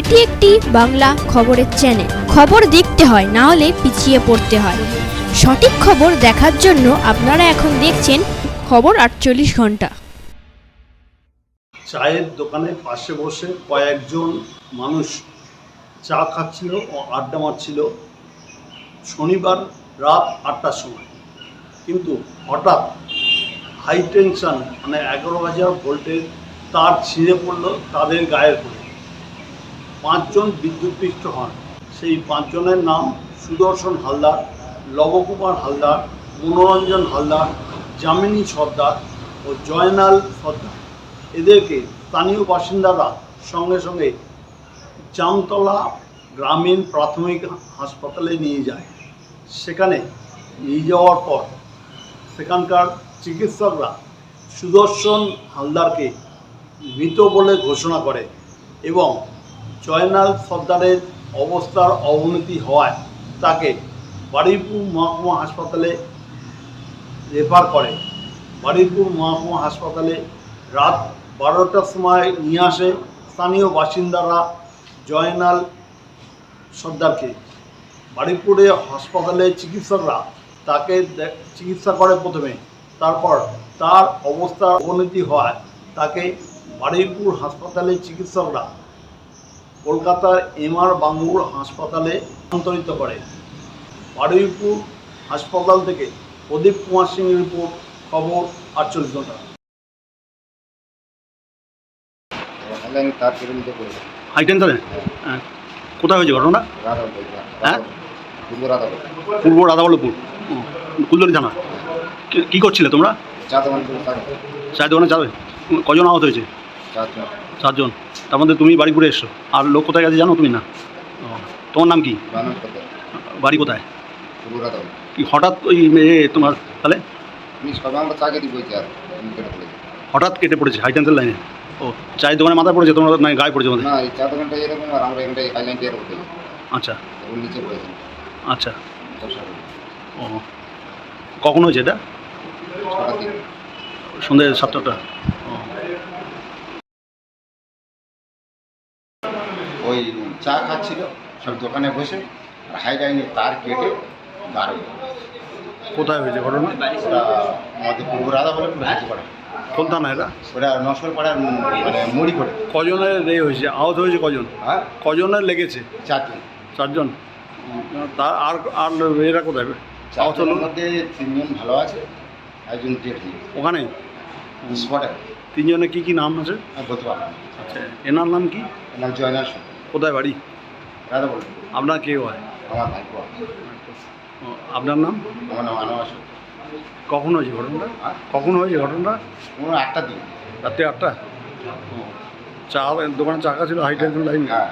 এটি একটি বাংলা খবরের চ্যানেল খবর দেখতে হয়, না হলে পিছিয়ে পড়তে হয়। সঠিক খবর দেখার জন্য আপনারা এখন দেখছেন খবর আটচল্লিশ ঘণ্টা। চায়ের দোকানের পাশে বসে কয়েকজন মানুষ চা খাচ্ছিল ও আড্ডা মারছিল শনিবার রাত আটটার সময়। কিন্তু হঠাৎ হাই টেনশন মানে এগারো হাজার ভোল্টের তার ছিঁড়ে পড়ল তাদের গায়ের পড়ে পাঁচজন বিদ্যুৎপৃষ্ট হন। সেই পাঁচজনের নাম সুদর্শন হালদার, লবকুমার হালদার, মনোরঞ্জন হালদার, যামিনী সর্দার ও জয়নাল সর্দার। এদেরকে স্থানীয় বাসিন্দারা সঙ্গে সঙ্গে জামতলা গ্রামীণ প্রাথমিক হাসপাতালে নিয়ে যায়। সেখানে নিয়ে যাওয়ার পর সেখানকার চিকিৎসকরা সুদর্শন হালদারকে মৃত বলে ঘোষণা করে এবং জয়নাল সর্দারের অবস্থার অবনতি হওয়ায় তাকে বারুইপুর মহকুমা হাসপাতালে রেফার করে। বারুইপুর মহকুমা হাসপাতালে রাত বারোটার সময় নিয়ে আসে স্থানীয় বাসিন্দারা জয়নাল সর্দারকে। বারুইপুরে হাসপাতালে চিকিৎসকরা তাকে চিকিৎসা করে প্রথমে। তারপর তার অবস্থার অবনতি হওয়ায় তাকে বারুইপুর হাসপাতালে চিকিৎসকরা কলকাতার এমআর বাঙ্গুর হাসপাতালে স্থানান্তরিত করে। বারুইপুর হাসপাতাল থেকে প্রদীপ কুমার সিং রিপোর্ট খবর আটচল্লিশ ঘণ্টা। তাহলে আমি তার কেটে নিতে পড়েছি হাই টেনশনে? হ্যাঁ। কোথায় হয়েছে ঘটনা হ্যাঁ? পূর্ব রাধা পূর্ব রাধাবল্লভপুর কুলদরি থানা। কি- করছিলে তোমরা? চা দোকান যাবে। কজন আহত হয়েছে? চারজন। তার মধ্যে তুমি বাড়িপুরে এসছো আর লোক কোথায় গেছে জানো তুমি না? ও, তোমার নাম কি? বাড়ি কোথায়? কি হঠাৎ ওই তোমার তাহলে? হঠাৎ কেটে পড়েছে হাই টেনশন লাইনে ও চায়ের দোকানে মাথায় পড়েছে তোমার না গায়ে পড়েছে না এই চা দোকানটা এরকম আর আমরা এখানটা হাইলাইনটা এরকম আচ্ছা। ওর নিচে পড়েছি। আচ্ছা। ও কখন হয়েছে এটা? সন্ধ্যে সাতটা। ও। ওই চা খাচ্ছিল সব দোকানে বসে আর হাই লাইনে তার কেটে দাঁড়িয়ে কোথায় হয়েছে ঘটনা? ওটা আমাদের পূর্ব রাধা বলে পড়ে কোন থানা এটা? ওটা নস্কর পাড়ার মানে মুড়ি করে কজনের এ হয়েছে? আহত হয়েছে কজন? হ্যাঁ। কজনের লেগেছে? চারজন। চারজন? তা আর আর এরা কোথায়? আহত লোক? মধ্যে তিনজন ভালো আছে একজন ডেট ওখানে? স্পটে তিনজনে কি কি নাম আছে? বলতে না। আচ্ছা এনার নাম কি? এর নাম জয়নাল সরকার। কোথায় বাড়ি? দাদা বলুন আপনার কে হয়? আমার ভাই আপনার নাম? আমার নাম আনোয়ার কখন হয়েছে ঘটনাটা? কখন হয়েছে ঘটনাটা? কোনো একটা দিন রাত্রি আটটা? চা দোকানে চাকা ছিল হাই টেনশন লাইন হ্যাঁ।